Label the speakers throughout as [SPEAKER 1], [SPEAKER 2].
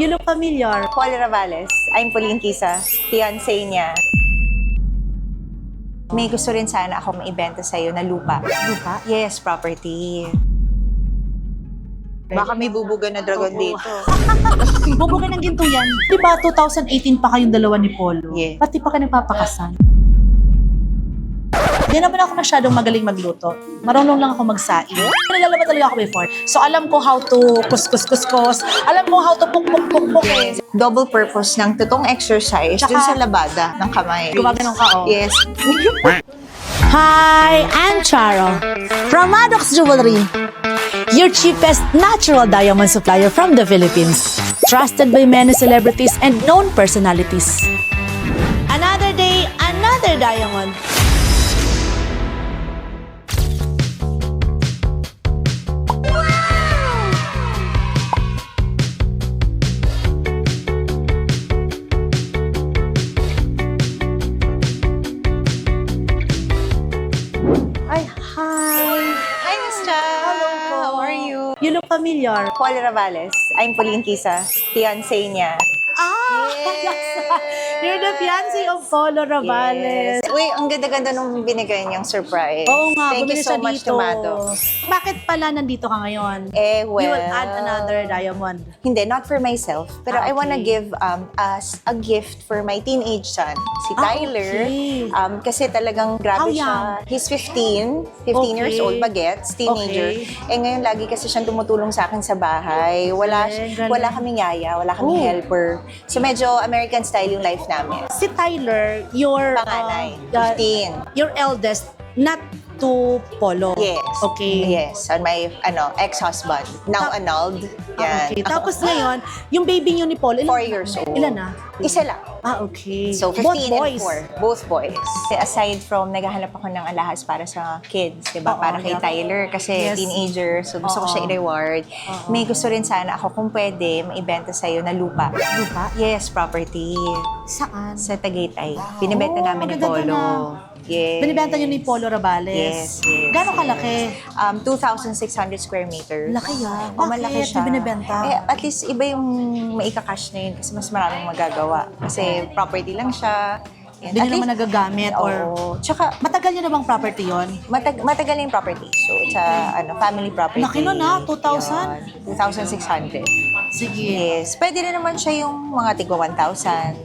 [SPEAKER 1] You look familiar.
[SPEAKER 2] Paul Ravales. I'm Pauline Kisa, fiancé niya. May gusto rin sana ako maibenta sa'yo na lupa.
[SPEAKER 1] Lupa?
[SPEAKER 2] Yes, property. Baka may bubuga na dragon dito.
[SPEAKER 1] Bubuga ng ginto yan. Di ba 2018 pa kayong dalawa ni Polo?
[SPEAKER 2] Yeah.
[SPEAKER 1] Pati pa kayo nagpapakasal. Hindi naman ako masyadong magaling magluto. Marunong lang ako magsaing. Naglalaba talaga ako before. So alam ko how to kus-kus-kus-kus. Alam ko how to puk-puk-puk-puk eh.
[SPEAKER 2] Double purpose ng totoong exercise
[SPEAKER 1] Tsaka-
[SPEAKER 2] dun sa labada ng kamay.
[SPEAKER 1] Gumaganon ka, oh.
[SPEAKER 2] Yes.
[SPEAKER 1] Hi, I'm Charo from Maddox Jewelry, your cheapest natural diamond supplier from the Philippines. Trusted by many celebrities and known personalities. Another day, another diamond. Familiar.
[SPEAKER 2] Paul Ravales. I'm Pauline Kisa, fiancé niya. Yes.
[SPEAKER 1] You're the fiancé of Polo Ravales.
[SPEAKER 2] Yes. Uy, ang ganda-ganda nung binigay niyang surprise.
[SPEAKER 1] Oo nga,
[SPEAKER 2] Thank you so much,
[SPEAKER 1] dito.
[SPEAKER 2] Tomato.
[SPEAKER 1] Bakit pala nandito ka ngayon?
[SPEAKER 2] Eh, well...
[SPEAKER 1] You will add another diamond.
[SPEAKER 2] Hindi, not for myself. Pero
[SPEAKER 1] Ah,
[SPEAKER 2] I wanna
[SPEAKER 1] okay.
[SPEAKER 2] give um, as a gift for my teenage son, si
[SPEAKER 1] Ah,
[SPEAKER 2] Tyler.
[SPEAKER 1] okay.
[SPEAKER 2] Um, kasi talagang grabe
[SPEAKER 1] How
[SPEAKER 2] siya.
[SPEAKER 1] young?
[SPEAKER 2] He's 15. 15 years
[SPEAKER 1] Okay.
[SPEAKER 2] old, bagets, teenager.
[SPEAKER 1] Okay.
[SPEAKER 2] Eh ngayon, lagi kasi siyang tumutulong sa akin sa bahay. Wala,
[SPEAKER 1] galing.
[SPEAKER 2] wala kaming yaya, wala kaming
[SPEAKER 1] Oh.
[SPEAKER 2] helper. So medyo American style yung life namin.
[SPEAKER 1] Si Tyler, your...
[SPEAKER 2] Panganay,
[SPEAKER 1] uh,
[SPEAKER 2] 15.
[SPEAKER 1] your eldest, not to Polo.
[SPEAKER 2] Yes.
[SPEAKER 1] Okay.
[SPEAKER 2] Yes, on my ano ex-husband. Now
[SPEAKER 1] Ta-
[SPEAKER 2] annulled.
[SPEAKER 1] Ah,
[SPEAKER 2] Yan.
[SPEAKER 1] okay. Tapos ngayon, yung baby niyo ni Paul, ilan?
[SPEAKER 2] Four years old.
[SPEAKER 1] Ilan na?
[SPEAKER 2] Isa lang.
[SPEAKER 1] Ah, okay.
[SPEAKER 2] So, 15
[SPEAKER 1] Both boys.
[SPEAKER 2] and 4. Both boys. Aside from naghahanap ako ng alahas para sa kids, di ba?
[SPEAKER 1] Oo,
[SPEAKER 2] para kay
[SPEAKER 1] yeah.
[SPEAKER 2] Tyler, kasi
[SPEAKER 1] Yes.
[SPEAKER 2] teenager, so gusto ko
[SPEAKER 1] Oo.
[SPEAKER 2] siya i-reward. May gusto rin sana ako kung pwede maibenta sa'yo na lupa.
[SPEAKER 1] Lupa?
[SPEAKER 2] Yes, property.
[SPEAKER 1] Saan?
[SPEAKER 2] Sa Tagaytay. Binibenta
[SPEAKER 1] Oh,
[SPEAKER 2] namin ni
[SPEAKER 1] maganda
[SPEAKER 2] Polo.
[SPEAKER 1] na.
[SPEAKER 2] Yes.
[SPEAKER 1] Binibenta niyo ni Polo Ravales.
[SPEAKER 2] Yes, yes.
[SPEAKER 1] Gano'ng kalaki?
[SPEAKER 2] Um, 2,600 square meters.
[SPEAKER 1] Laki ah.
[SPEAKER 2] O,
[SPEAKER 1] Bakit?
[SPEAKER 2] malaki siya.
[SPEAKER 1] binibenta?
[SPEAKER 2] Eh, at least iba yung maika-cash na yun kasi mas maraming magagawa. Kasi property lang siya. Yan.
[SPEAKER 1] Hindi
[SPEAKER 2] At
[SPEAKER 1] naman nagagamit or...
[SPEAKER 2] Oo. Tsaka,
[SPEAKER 1] Matagal niyo na bang property yon?
[SPEAKER 2] matag matagal na yung property. So, it's a ano, family property.
[SPEAKER 1] Laki nun, ah, 2,000?
[SPEAKER 2] Yun, 2,600.
[SPEAKER 1] Sige.
[SPEAKER 2] Yes. Pwede rin naman siya yung mga tigwa 1,000.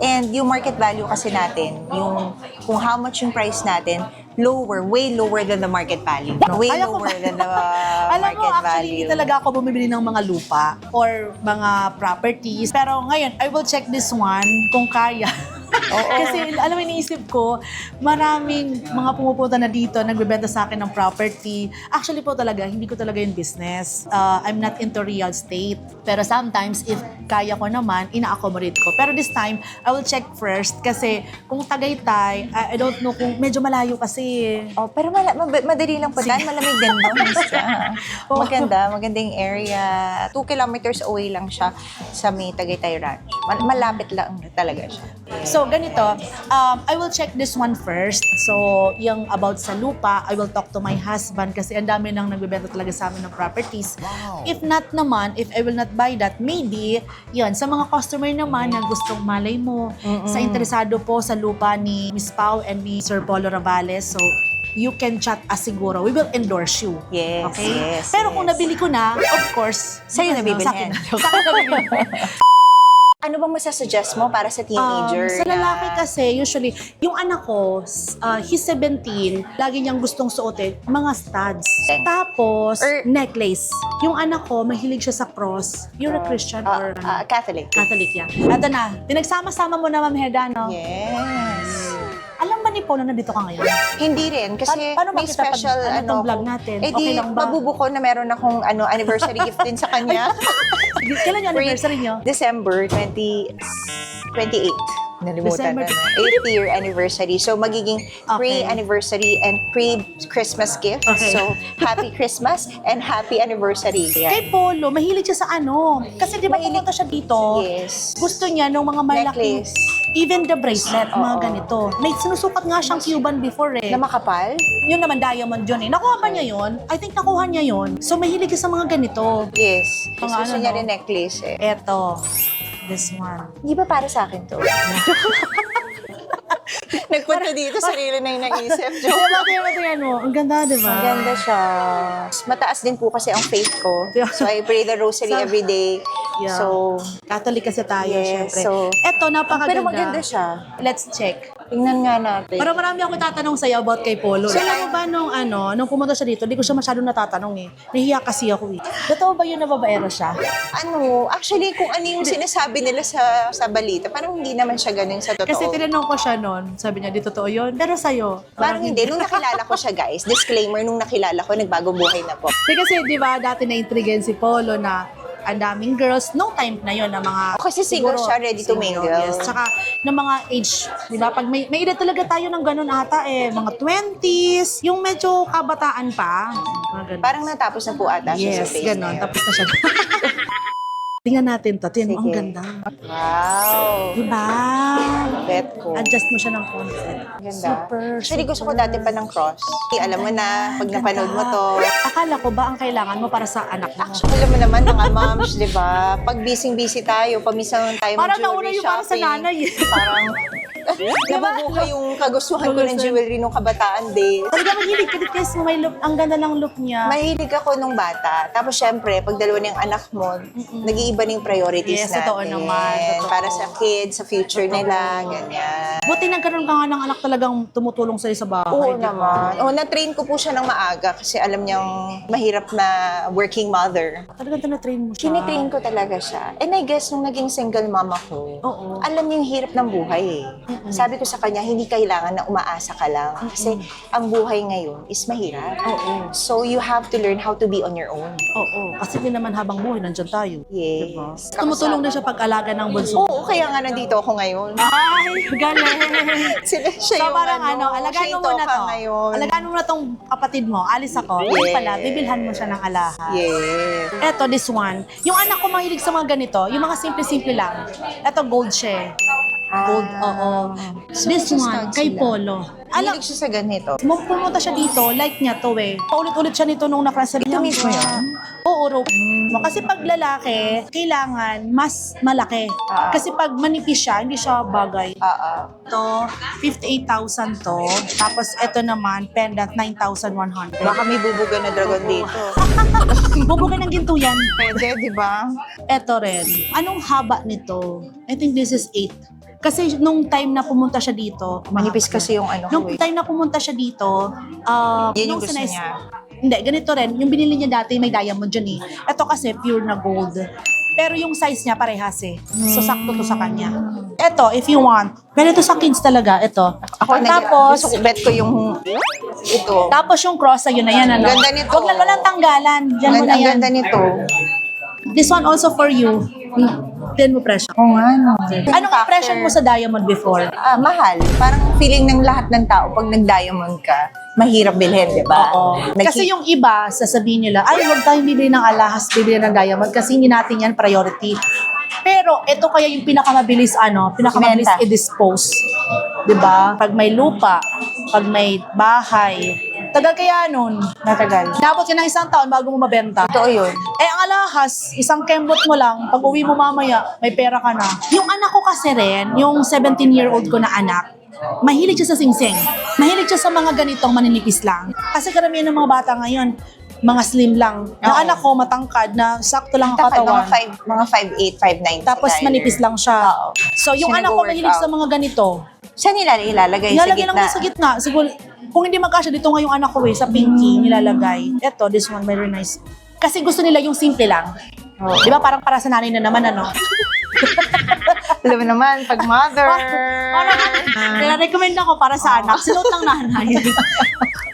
[SPEAKER 2] And yung market value kasi natin, yung kung how much yung price natin, lower, way lower than the market value. Way
[SPEAKER 1] Kaya ko
[SPEAKER 2] lower
[SPEAKER 1] ba-
[SPEAKER 2] than the
[SPEAKER 1] Alam
[SPEAKER 2] market
[SPEAKER 1] mo, actually,
[SPEAKER 2] value.
[SPEAKER 1] hindi talaga ako bumibili ng mga lupa or mga properties. Pero ngayon, I will check this one kung kaya. Kasi alam mo, iniisip ko, maraming mga pumupunta na dito, nagbebenta sa akin ng property. Actually po talaga, hindi ko talaga yung business. Uh, I'm not into real estate. Pero sometimes, if kaya ko naman, ina-accommodate ko. Pero this time, I will check first kasi kung Tagaytay, I, I don't know kung medyo malayo kasi.
[SPEAKER 2] Oh, pero mala- mab- madali lang po dahil malamig din doon.
[SPEAKER 1] Oo.
[SPEAKER 2] Maganda, magandang area. Two kilometers away lang siya sa may Tagaytay Ranch. Mal- malapit lang talaga siya.
[SPEAKER 1] So, ganito, um, I will check this one first. So, yung about sa lupa, I will talk to my husband kasi ang dami nang nagbebenta talaga sa amin ng properties. If not naman, if I will not buy that, maybe, yun, sa mga customer naman na gustong malay mo, sa interesado po sa lupa ni Miss Pau and ni Sir Polo Ravales, so, you can chat us siguro. We will endorse you.
[SPEAKER 2] Yes,
[SPEAKER 1] Okay?
[SPEAKER 2] yes,
[SPEAKER 1] Pero kung
[SPEAKER 2] yes.
[SPEAKER 1] nabili ko na, of course,
[SPEAKER 2] Sa'yo nabibilhin.
[SPEAKER 1] Sa akin. Sa akin nabibili.
[SPEAKER 2] Ano bang masasuggest mo para sa
[SPEAKER 1] Um,
[SPEAKER 2] teenager?
[SPEAKER 1] sa
[SPEAKER 2] na-
[SPEAKER 1] lalaki kasi, usually, yung anak ko, uh, he's 17, lagi niyang gustong suotin, mga studs.
[SPEAKER 2] Okay.
[SPEAKER 1] Tapos,
[SPEAKER 2] Or-
[SPEAKER 1] necklace. Yung anak ko, mahilig siya sa cross. You're a Christian
[SPEAKER 2] Ah,
[SPEAKER 1] or
[SPEAKER 2] ah, Catholic.
[SPEAKER 1] Catholic yan. Ito na, pinagsama-sama mo na, Ma'am Heda, no?
[SPEAKER 2] Yes.
[SPEAKER 1] Ni Polo na dito ka ngayon?
[SPEAKER 2] Hindi rin kasi
[SPEAKER 1] Pa- paano
[SPEAKER 2] may
[SPEAKER 1] makita pag-
[SPEAKER 2] special
[SPEAKER 1] ano tong vlog natin?
[SPEAKER 2] Eh
[SPEAKER 1] Okay
[SPEAKER 2] di
[SPEAKER 1] lang ba?
[SPEAKER 2] mabubuko na meron akong ano anniversary gift din sa kanya.
[SPEAKER 1] Kailan yung anniversary niyo?
[SPEAKER 2] December 20 28. Nalimutan
[SPEAKER 1] December-
[SPEAKER 2] na. na. 8th year anniversary. So, magiging
[SPEAKER 1] Okay.
[SPEAKER 2] pre-anniversary and pre-Christmas gift.
[SPEAKER 1] Okay.
[SPEAKER 2] So, happy Christmas and happy anniversary. Yan.
[SPEAKER 1] Kay Polo, mahilig siya sa ano. Kasi di ba
[SPEAKER 2] Mahilig-
[SPEAKER 1] pumunta siya dito,
[SPEAKER 2] Yes.
[SPEAKER 1] gusto niya ng mga malaking
[SPEAKER 2] Necklace.
[SPEAKER 1] Even the bracelet, mga
[SPEAKER 2] Oo.
[SPEAKER 1] ganito. May sinusukat nga siyang Cuban before eh.
[SPEAKER 2] Na makapal?
[SPEAKER 1] Yun naman, diamond yun eh. Nakuha ba niya yun? I think nakuha niya yun. So, mahilig ka sa mga ganito.
[SPEAKER 2] Yes.
[SPEAKER 1] Mga
[SPEAKER 2] Gusto
[SPEAKER 1] ano,
[SPEAKER 2] niya
[SPEAKER 1] no?
[SPEAKER 2] rin necklace eh.
[SPEAKER 1] Eto. This one.
[SPEAKER 2] Hindi ba para sa akin to? Nagpunta dito, sarili na yung naisip.
[SPEAKER 1] Diba, tingnan mo, tingnan mo. Ang ganda, di ba?
[SPEAKER 2] Maganda siya. Mataas din po kasi ang faith ko. So, I pray the rosary
[SPEAKER 1] So-
[SPEAKER 2] every day.
[SPEAKER 1] Yeah.
[SPEAKER 2] So,
[SPEAKER 1] Catholic kasi tayo,
[SPEAKER 2] Yes,
[SPEAKER 1] syempre.
[SPEAKER 2] so-
[SPEAKER 1] Eto, napakaganda.
[SPEAKER 2] pero maganda siya.
[SPEAKER 1] Let's check.
[SPEAKER 2] Tingnan nga natin.
[SPEAKER 1] Para marami ako tatanong sa'yo about kay Polo. So, alam mo ba nung ano, nung pumunta siya dito, hindi ko siya masyadong natatanong eh. Nahiya kasi ako eh. Totoo ba yun na babaero siya?
[SPEAKER 2] ano, actually, kung ano yung sinasabi nila sa sa balita, parang hindi naman siya ganun sa totoo.
[SPEAKER 1] Kasi tinanong ko siya noon, sabi niya, di totoo yun. Pero sa'yo,
[SPEAKER 2] Parang hindi. Nung nakilala ko siya, guys, disclaimer, nung nakilala ko, nagbagong buhay na po.
[SPEAKER 1] Kasi, di ba, dati na-intrigan si Polo na ang daming girls, no time na yon na mga...
[SPEAKER 2] O, kasi single siya, ready to mingle.
[SPEAKER 1] Yes, tsaka ng mga age, di ba, pag may, may edad talaga tayo ng ganun ata eh, mga 20s, yung medyo kabataan pa. Mga ganun.
[SPEAKER 2] Parang natapos na po ata siya sa
[SPEAKER 1] yes,
[SPEAKER 2] face
[SPEAKER 1] ganun.
[SPEAKER 2] na yun.
[SPEAKER 1] Tapos na siya. Tingnan natin to. Tingnan mo, ang
[SPEAKER 2] Sige.
[SPEAKER 1] ganda.
[SPEAKER 2] Wow.
[SPEAKER 1] Di ba?
[SPEAKER 2] Bet ko.
[SPEAKER 1] Adjust mo siya ng konti.
[SPEAKER 2] Ganda.
[SPEAKER 1] Super,
[SPEAKER 2] Actually, gusto ko
[SPEAKER 1] super.
[SPEAKER 2] dati pa ng cross. Eh, alam mo na, pag napanood mo to,
[SPEAKER 1] Akala ko ba ang kailangan mo para sa anak mo?
[SPEAKER 2] Actually, alam mo naman, mga moms, di ba? Pag busy-busy tayo, paminsan tayo
[SPEAKER 1] Parang nauna yung para sa nanay eh.
[SPEAKER 2] Parang, nabubuhay yung kagustuhan ko ng jewelry nung kabataan days.
[SPEAKER 1] Talaga mahilig ka din kasi may look, ang ganda ng look niya.
[SPEAKER 2] Mahilig ako nung bata. Tapos syempre, pag dalawa na yung anak mo, nag-iiba na yung priorities
[SPEAKER 1] Yes,
[SPEAKER 2] natin.
[SPEAKER 1] totoo naman, totoo.
[SPEAKER 2] Para sa kids, sa future nila, ganyan.
[SPEAKER 1] Buti nagkaroon ka nga ng anak talagang tumutulong sa'yo sa bahay.
[SPEAKER 2] Oo
[SPEAKER 1] di ba?
[SPEAKER 2] naman. Oo, na-train ko po siya ng maaga kasi alam niyang mahirap na working mother.
[SPEAKER 1] Talagang tinatrain mo siya.
[SPEAKER 2] Kinitrain ko talaga siya. And I guess, nung naging single mama ko,
[SPEAKER 1] Oo.
[SPEAKER 2] alam niya yung hirap ng buhay eh. Sabi ko sa kanya, hindi kailangan na umaasa ka lang. Kasi ang buhay ngayon is mahirap.
[SPEAKER 1] Oo.
[SPEAKER 2] So you have to learn how to be on your own.
[SPEAKER 1] Oo. Kasi din naman habang buhay, nandyan tayo.
[SPEAKER 2] Yes.
[SPEAKER 1] Diba? Tumutulong din siya pag-alaga ng bunso.
[SPEAKER 2] Oo, kaya nga nandito ako ngayon.
[SPEAKER 1] Ay, galing.
[SPEAKER 2] Sila, siya
[SPEAKER 1] so
[SPEAKER 2] yung
[SPEAKER 1] parang ano,
[SPEAKER 2] siya
[SPEAKER 1] alagaan mo
[SPEAKER 2] yung
[SPEAKER 1] muna
[SPEAKER 2] toka
[SPEAKER 1] to.
[SPEAKER 2] ngayon.
[SPEAKER 1] Alagaan mo muna tong kapatid mo. Alis ako. Yun
[SPEAKER 2] Yes.
[SPEAKER 1] pala, bibilhan mo siya ng alahas.
[SPEAKER 2] Yes.
[SPEAKER 1] Eto, this one. Yung anak ko mahilig sa mga ganito, yung mga simple-simple lang. Eto, gold siya. eh. Gold, oo.
[SPEAKER 2] So,
[SPEAKER 1] This one, kay. Polo. Alam,
[SPEAKER 2] Hilig siya sa ganito.
[SPEAKER 1] Nung pumunta siya dito, like niya to eh. Paulit-ulit siya nito nung nakrasabi
[SPEAKER 2] Ito mismo yun?
[SPEAKER 1] Oo, rope. Kasi pag lalaki, kailangan mas malaki.
[SPEAKER 2] Ah.
[SPEAKER 1] Kasi pag manipis siya, hindi siya bagay.
[SPEAKER 2] Oo.
[SPEAKER 1] Ito, 58,000 to. Tapos ito naman, pendant, 9,100.
[SPEAKER 2] Baka may bubuga na dragon dito.
[SPEAKER 1] Bubugay ng ginto yan.
[SPEAKER 2] Pwede, di ba?
[SPEAKER 1] Ito rin. Anong haba nito? I think this is 8. Kasi nung time na pumunta siya dito,
[SPEAKER 2] Manipis kasi yung ano
[SPEAKER 1] Nung
[SPEAKER 2] ko eh.
[SPEAKER 1] time na pumunta siya dito, uh,
[SPEAKER 2] Yan yung
[SPEAKER 1] nung
[SPEAKER 2] gusto
[SPEAKER 1] sinais-
[SPEAKER 2] niya.
[SPEAKER 1] Hindi, ganito rin. Yung binili niya dati, may diamond dyan eh. Ito kasi pure na gold. Pero yung size niya parehas eh. So, sakto to sa kanya. Ito, if you want. Pero ito sa kids talaga, ito.
[SPEAKER 2] Ako, nag-
[SPEAKER 1] tapos,
[SPEAKER 2] gusto ko, bet ko yung ito.
[SPEAKER 1] tapos yung cross, ayun na yan, ano.
[SPEAKER 2] Ganda nito.
[SPEAKER 1] Huwag lang, walang tanggalan. Diyan mo
[SPEAKER 2] Ganda,
[SPEAKER 1] na
[SPEAKER 2] ang
[SPEAKER 1] yan.
[SPEAKER 2] ganda nito.
[SPEAKER 1] This one also for you. Din mo presyo.
[SPEAKER 2] Oo nga, no.
[SPEAKER 1] Anong impression mo sa diamond before?
[SPEAKER 2] Ah, mahal. Parang feeling ng lahat ng tao pag nag-diamond ka, mahirap bilhin, di ba?
[SPEAKER 1] Oo. Kasi yung iba, sasabihin nila, ay, huwag tayong bibili ng alahas, bibili ng diamond kasi hindi natin yan priority. Pero ito kaya yung pinakamabilis ano, pinakamabilis i-dispose. 'Di ba? Pag may lupa, pag may bahay, tagal kaya nun.
[SPEAKER 2] Matagal.
[SPEAKER 1] Dapat yan ng isang taon bago mo mabenta.
[SPEAKER 2] Totoo yun.
[SPEAKER 1] Eh, ang alahas, isang kembot mo lang, pag uwi mo mamaya, may pera ka na. Yung anak ko kasi rin, yung 17-year-old ko na anak, mahilig siya sa singsing. Mahilig siya sa mga ganitong maninipis lang. Kasi karamihan ng mga bata ngayon, mga slim lang. Yung
[SPEAKER 2] Oo.
[SPEAKER 1] anak ko, matangkad na sakto lang ang
[SPEAKER 2] Takad, mga
[SPEAKER 1] katawan.
[SPEAKER 2] 5, mga 5'8", 5'9".
[SPEAKER 1] Tapos
[SPEAKER 2] sila.
[SPEAKER 1] manipis lang siya.
[SPEAKER 2] Oo.
[SPEAKER 1] So, yung
[SPEAKER 2] Siya
[SPEAKER 1] anak ko mahilig
[SPEAKER 2] nag-workout.
[SPEAKER 1] sa mga ganito.
[SPEAKER 2] Saan nila ilalagay sa
[SPEAKER 1] Nilalagay
[SPEAKER 2] gitna?
[SPEAKER 1] lang niya sa gitna. Siguro, kung hindi magkasya, dito nga yung anak ko eh, sa pinky, nilalagay. Eto, this one, very nice. Kasi gusto nila yung simple lang.
[SPEAKER 2] Oo.
[SPEAKER 1] Di ba parang para sa nanay na naman, ano?
[SPEAKER 2] Alam mo naman, pag mother.
[SPEAKER 1] Parang, nire-recommend ako para sa anak. Sinuot ng nanay.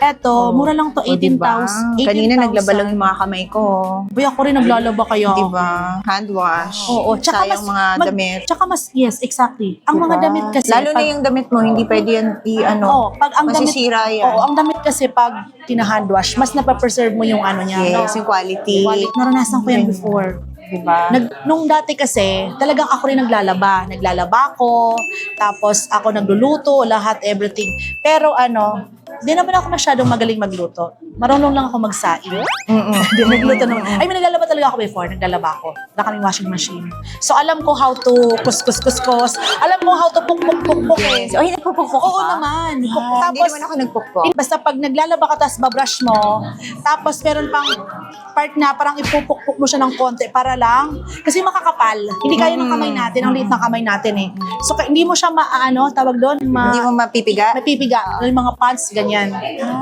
[SPEAKER 1] Eto, mura lang to,
[SPEAKER 2] O, diba?
[SPEAKER 1] 18,000.
[SPEAKER 2] Kanina naglaba lang yung mga kamay ko.
[SPEAKER 1] Boy, ako rin naglalaba kaya.
[SPEAKER 2] Diba? Hand wash.
[SPEAKER 1] Oo, tsaka mas,
[SPEAKER 2] mga
[SPEAKER 1] mag-
[SPEAKER 2] damit.
[SPEAKER 1] Tsaka mas, yes, exactly. Ang mga
[SPEAKER 2] Diba?
[SPEAKER 1] damit kasi.
[SPEAKER 2] Lalo na
[SPEAKER 1] pag-
[SPEAKER 2] yung damit mo, hindi pwede yan i-ano.
[SPEAKER 1] Oo, pag ang damit,
[SPEAKER 2] masisira yan.
[SPEAKER 1] Oo, ang damit kasi pag tinahandwash, mas napapreserve mo yung ano niya.
[SPEAKER 2] Yes,
[SPEAKER 1] no?
[SPEAKER 2] yung quality.
[SPEAKER 1] Quality. Naranasan ko yan before.
[SPEAKER 2] Diba?
[SPEAKER 1] Nag, nung dati kasi, talagang ako rin naglalaba. Naglalaba ko, tapos ako nagluluto, lahat, everything. Pero ano, di naman ako masyadong magaling magluto. Marunong lang ako magsaing.
[SPEAKER 2] Mm-mm.
[SPEAKER 1] Hindi, nagluto naman. I mean, naglalaba talaga ako before. Naglalaba ako. Wala kaming washing machine. So, alam ko how to kuskus-kuskus. Alam ko how to puk-puk-puk-puk eh.
[SPEAKER 2] Yes. Oh, nagpupukpuk
[SPEAKER 1] Oo
[SPEAKER 2] ka?
[SPEAKER 1] naman.
[SPEAKER 2] Ah, hindi
[SPEAKER 1] tapos,
[SPEAKER 2] naman ako nagpukpuk.
[SPEAKER 1] basta pag naglalaba ka, tapos babrush mo, tapos meron pang part na parang ipupukpuk mo siya ng konti para lang, kasi makakapal. Hindi kaya ng kamay natin, ang liit ng kamay natin eh. So, ka- hindi mo siya maano, tawag doon, ma...
[SPEAKER 2] Hindi mo mapipiga?
[SPEAKER 1] mapipiga. Yung mga pants, ganyan.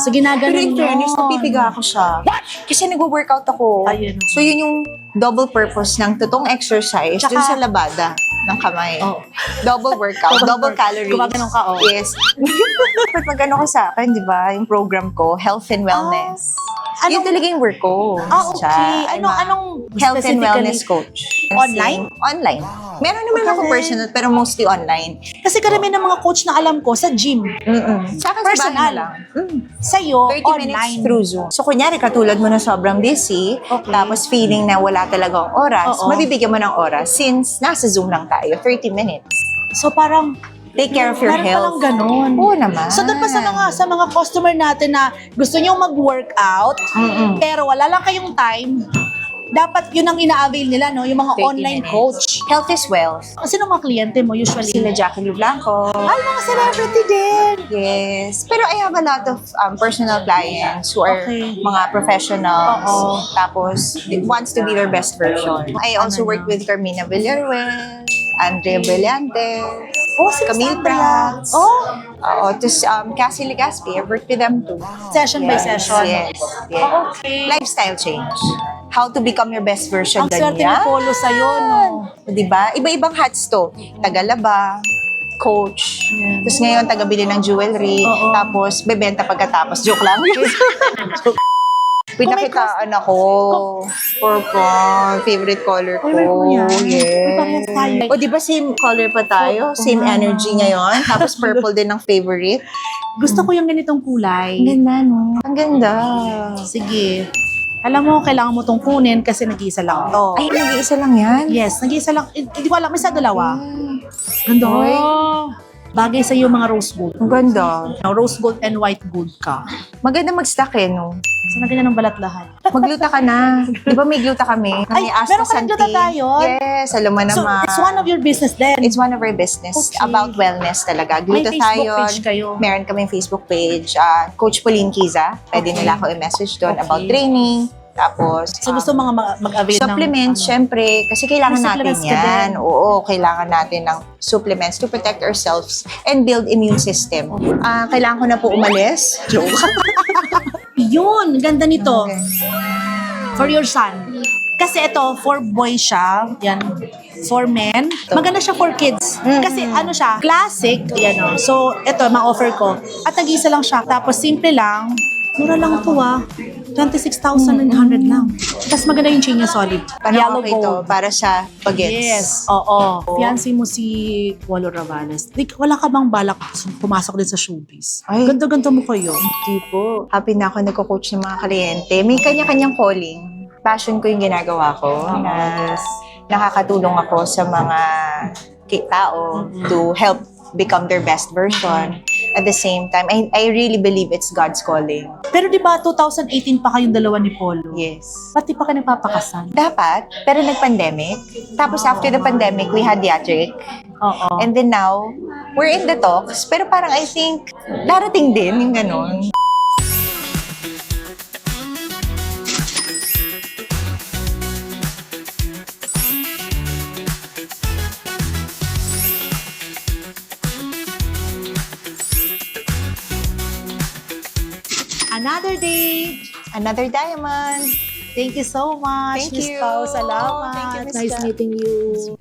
[SPEAKER 1] So,
[SPEAKER 2] Pero
[SPEAKER 1] ginaganon
[SPEAKER 2] in fairness, napipiga ako siya. Kasi nagwo-workout ako.
[SPEAKER 1] Ayun.
[SPEAKER 2] So, yun yung double purpose ng totoong exercise
[SPEAKER 1] Tsaka-
[SPEAKER 2] dun sa labada ng kamay.
[SPEAKER 1] Oo.
[SPEAKER 2] Double workout, double, calories.
[SPEAKER 1] Gumaganon ka, oh.
[SPEAKER 2] Yes. Pag mag-ano ko sa akin, di ba, yung program ko, health and wellness.
[SPEAKER 1] Anong-
[SPEAKER 2] Yun talaga yung work ko.
[SPEAKER 1] Ah, okay.
[SPEAKER 2] Siya. I'm
[SPEAKER 1] Anong,
[SPEAKER 2] health and wellness coach.
[SPEAKER 1] Online?
[SPEAKER 2] Online. Meron naman ako
[SPEAKER 1] Galing.
[SPEAKER 2] personal, pero mostly online.
[SPEAKER 1] Kasi karamihan ng mga coach na alam ko sa gym.
[SPEAKER 2] Mm-mm. Sa akin, sa
[SPEAKER 1] Personal.
[SPEAKER 2] na lang. Mm.
[SPEAKER 1] Sa'yo,
[SPEAKER 2] 30
[SPEAKER 1] online.
[SPEAKER 2] minutes through Zoom. So, kunyari, katulad mo na sobrang busy,
[SPEAKER 1] Okay.
[SPEAKER 2] tapos feeling na wala talagang oras,
[SPEAKER 1] Oo.
[SPEAKER 2] mabibigyan mo ng oras since nasa Zoom lang tayo, 30 minutes.
[SPEAKER 1] So parang,
[SPEAKER 2] Take care of your
[SPEAKER 1] meron
[SPEAKER 2] health.
[SPEAKER 1] palang ganun.
[SPEAKER 2] Oo naman.
[SPEAKER 1] So doon pa sa mga sa mga customer natin na gusto niyo mag-workout,
[SPEAKER 2] Mm-mm.
[SPEAKER 1] pero wala lang kayong time, dapat yun ang ina-avail nila, no? Yung mga
[SPEAKER 2] 30
[SPEAKER 1] online
[SPEAKER 2] minutes.
[SPEAKER 1] coach.
[SPEAKER 2] Health is wealth.
[SPEAKER 1] Sino mga kliyente mo usually?
[SPEAKER 2] Sila Jackie Lu Blanco.
[SPEAKER 1] Ay, mga celebrity din.
[SPEAKER 2] Yes. Pero I have a lot of um, personal clients who are
[SPEAKER 1] Okay.
[SPEAKER 2] mga professionals.
[SPEAKER 1] Oo.
[SPEAKER 2] Tapos, wants to be their best version. I also
[SPEAKER 1] Ano
[SPEAKER 2] work
[SPEAKER 1] na?
[SPEAKER 2] with Carmina Villaruel, Andrea Brillantes,
[SPEAKER 1] Oh, si
[SPEAKER 2] Camille
[SPEAKER 1] Sandra.
[SPEAKER 2] Prats.
[SPEAKER 1] Oh,
[SPEAKER 2] Oo, tapos um, Cassie Legaspi, I worked with them too.
[SPEAKER 1] session by
[SPEAKER 2] Yes,
[SPEAKER 1] session.
[SPEAKER 2] Yes, yes.
[SPEAKER 1] Oh, okay.
[SPEAKER 2] Lifestyle change. How to become your best version.
[SPEAKER 1] Ang swerte ni
[SPEAKER 2] ganyan.
[SPEAKER 1] Polo sa'yo, no?
[SPEAKER 2] Di ba? Iba-ibang hats to. Tagalaba, coach,
[SPEAKER 1] Yan.
[SPEAKER 2] tapos ngayon tagabili ng jewelry,
[SPEAKER 1] Oo.
[SPEAKER 2] tapos bebenta pagkatapos. Joke lang. Pinakitaan ako. Purple. Favorite color ko.
[SPEAKER 1] Ay, mo yan.
[SPEAKER 2] Yes.
[SPEAKER 1] Parehas tayo.
[SPEAKER 2] O, di ba same color pa tayo? Same energy ngayon? Tapos purple din ang favorite?
[SPEAKER 1] Gusto ko yung ganitong kulay.
[SPEAKER 2] ganda, no? Ang ganda.
[SPEAKER 1] Sige. Alam mo, kailangan mo tong kunin kasi nag-iisa lang to.
[SPEAKER 2] Ay, nag-iisa lang yan?
[SPEAKER 1] Yes, nag-iisa lang. Eh, Hindi ko alam, may sa dalawa. Ganda.
[SPEAKER 2] Oy.
[SPEAKER 1] Bagay sa iyo mga rose gold.
[SPEAKER 2] Ang ganda.
[SPEAKER 1] Now, rose gold and white gold ka.
[SPEAKER 2] Maganda mag-stack eh, no?
[SPEAKER 1] So, na ganyan ng balat lahat.
[SPEAKER 2] Magluta ka na. Di ba may gluta kami?
[SPEAKER 1] Ay,
[SPEAKER 2] May asta
[SPEAKER 1] meron ka ng gluta tayo?
[SPEAKER 2] Yes, alam mo
[SPEAKER 1] So,
[SPEAKER 2] naman.
[SPEAKER 1] it's one of your business then.
[SPEAKER 2] It's one of our business
[SPEAKER 1] Okay.
[SPEAKER 2] about wellness talaga.
[SPEAKER 1] May
[SPEAKER 2] Gluta
[SPEAKER 1] Facebook
[SPEAKER 2] tayo.
[SPEAKER 1] page kayo.
[SPEAKER 2] Meron kaming Facebook page. ah, Coach Pauline Kiza. Pwede
[SPEAKER 1] Okay.
[SPEAKER 2] nila ako i-message doon
[SPEAKER 1] Okay.
[SPEAKER 2] about training. Tapos,
[SPEAKER 1] So, gusto mga mag- mag-avail ng...
[SPEAKER 2] supplements,
[SPEAKER 1] ano.
[SPEAKER 2] syempre. Kasi kailangan
[SPEAKER 1] May
[SPEAKER 2] natin
[SPEAKER 1] supplements ka
[SPEAKER 2] yan.
[SPEAKER 1] din.
[SPEAKER 2] Oo, kailangan natin ng supplements to protect ourselves and build immune system. Ah, kailangan ko na po umalis. Joke.
[SPEAKER 1] Yun, ganda nito.
[SPEAKER 2] Okay.
[SPEAKER 1] For your son. Kasi ito, for boys siya. Yan. For men. Maganda siya for kids.
[SPEAKER 2] Mm.
[SPEAKER 1] Kasi ano siya, classic. Yan o. So, ito, ma-offer ko. At nag-isa lang siya. Tapos, simple lang. Mura lang to ah. 26,900 lang. Tapos maganda yung chain niya solid.
[SPEAKER 2] Paano
[SPEAKER 1] Yellow
[SPEAKER 2] okay to?
[SPEAKER 1] gold.
[SPEAKER 2] Para sa bagets.
[SPEAKER 1] Yes, oo. Fiancé mo si Walo Ravales. Di, wala ka bang balak pumasok din sa showbiz?
[SPEAKER 2] Ay.
[SPEAKER 1] Ganda-ganda mo kayo.
[SPEAKER 2] Hindi po. Happy na ako nagko-coach ng mga kliyente. May kanya-kanyang calling. Passion ko yung ginagawa ko. Na nakakatulong ako sa mga ki- tao to help become their best version. At the same time, I, I really believe it's God's calling.
[SPEAKER 1] Pero di ba 2018 pa kayong dalawa ni Polo?
[SPEAKER 2] Yes.
[SPEAKER 1] Pati pa ka nagpapakasal?
[SPEAKER 2] Dapat, pero nag-pandemic. Tapos after the pandemic, we had Yatrick.
[SPEAKER 1] Oo.
[SPEAKER 2] And then now, we're in the talks. Pero parang I think, darating din yung ganun.
[SPEAKER 1] Another day.
[SPEAKER 2] Another diamond.
[SPEAKER 1] Thank you so much,
[SPEAKER 2] Thank
[SPEAKER 1] Miss
[SPEAKER 2] you.
[SPEAKER 1] Pao. Salamat.
[SPEAKER 2] Thank you, Miss
[SPEAKER 1] nice meeting you.